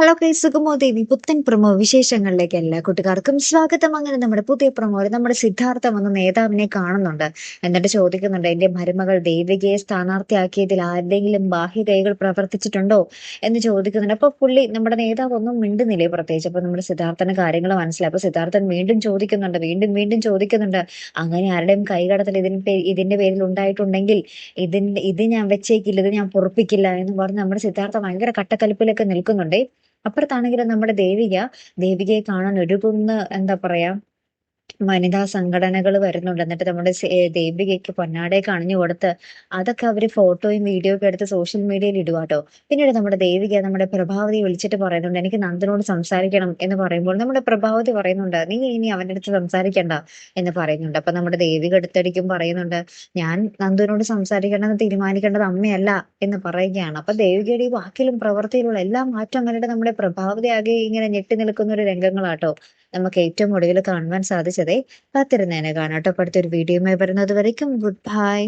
Hello കൈ സുഗമോ ദേവി പുത്തൻ promo വിശേഷങ്ങളിലേക്ക് എല്ലാ കൂട്ടുകാർക്കും സ്വാഗതം. അങ്ങനെ നമ്മുടെ പുതിയ പ്രമോയിൽ നമ്മുടെ സിദ്ധാർത്ഥം എന്ന നേതാവിനെ കാണുന്നുണ്ട്. എന്നിട്ട് ചോദിക്കുന്നുണ്ട് എന്റെ മരുമകൾ ദേവികയെ സ്ഥാനാർത്ഥിയാക്കിയതിൽ ആരുടെങ്കിലും ബാഹ്യതകൾ പ്രവർത്തിച്ചിട്ടുണ്ടോ? എന്ന് ചോദിക്കുന്നുണ്ട്. അപ്പൊ പുള്ളി നമ്മുടെ നേതാവ് ഒന്നും മിണ്ടുന്നില്ലേ പ്രത്യേകിച്ച്? അപ്പൊ നമ്മുടെ സിദ്ധാർത്ഥന് കാര്യങ്ങൾ മനസ്സിലായി. അപ്പൊ സിദ്ധാർത്ഥൻ വീണ്ടും ചോദിക്കുന്നുണ്ട് വീണ്ടും വീണ്ടും ചോദിക്കുന്നുണ്ട് അങ്ങനെ ആരുടെയും കൈകടത്തൽ ഇതിന് ഇതിന്റെ പേരിൽ ഉണ്ടായിട്ടുണ്ടെങ്കിൽ ഇതിന്റെ ഇത് ഞാൻ വെച്ചേക്കില്ല ഇത് ഞാൻ പൊറപ്പിക്കില്ല എന്ന് പറഞ്ഞ് നമ്മുടെ സിദ്ധാർത്ഥ ഭയങ്കര കട്ടക്കലിപ്പിലൊക്കെ നിൽക്കുന്നുണ്ട്. അപ്പുറത്താണെങ്കിലും നമ്മുടെ ദേവിക ദേവികയെ കാണാൻ ഒരുങ്ങുന്ന എന്താ പറയാ വനിതാ സംഘടനകൾ വരുന്നുണ്ട്. എന്നിട്ട് നമ്മുടെ ദേവികയ്ക്ക് പൊന്നാടയൊക്കെ അണിഞ്ഞു കൊടുത്ത് അതൊക്കെ അവർ ഫോട്ടോയും വീഡിയോ ഒക്കെ എടുത്ത് സോഷ്യൽ മീഡിയയിൽ ഇടുവാട്ടോ പിന്നീട് നമ്മുടെ ദേവിക നമ്മുടെ പ്രഭാവതി വിളിച്ചിട്ട് പറയുന്നുണ്ട് എനിക്ക് നന്ദനോട് സംസാരിക്കണം എന്ന് പറയുമ്പോൾ നമ്മുടെ പ്രഭാവതി പറയുന്നുണ്ട് നീ ഇനി അവന്റെ അടുത്ത് സംസാരിക്കണ്ട എന്ന് പറയുന്നുണ്ട്. അപ്പൊ നമ്മുടെ ദേവിക അടുത്തടിക്കും പറയുന്നുണ്ട് ഞാൻ നന്ദുവിനോട് സംസാരിക്കണമെന്ന് തീരുമാനിക്കേണ്ടത് അമ്മയല്ല എന്ന് പറയുകയാണ്. അപ്പൊ ദേവികയുടെ ഈ വാക്കിലും പ്രവൃത്തിയിലുള്ള എല്ലാ മാറ്റം നമ്മുടെ പ്രഭാവതി ആകെ ഇങ്ങനെ ഞെട്ടി നിൽക്കുന്ന ഒരു രംഗങ്ങളാട്ടോ നമുക്ക് ഏറ്റവും ഒടുവിൽ കാണുവാൻ സാധിച്ചതേ കാത്തിരുന്നേനെ കാണാട്ടോ അടുത്തൊരു വീഡിയോയുമായി വരുന്നത് വരയ്ക്കും. Good bye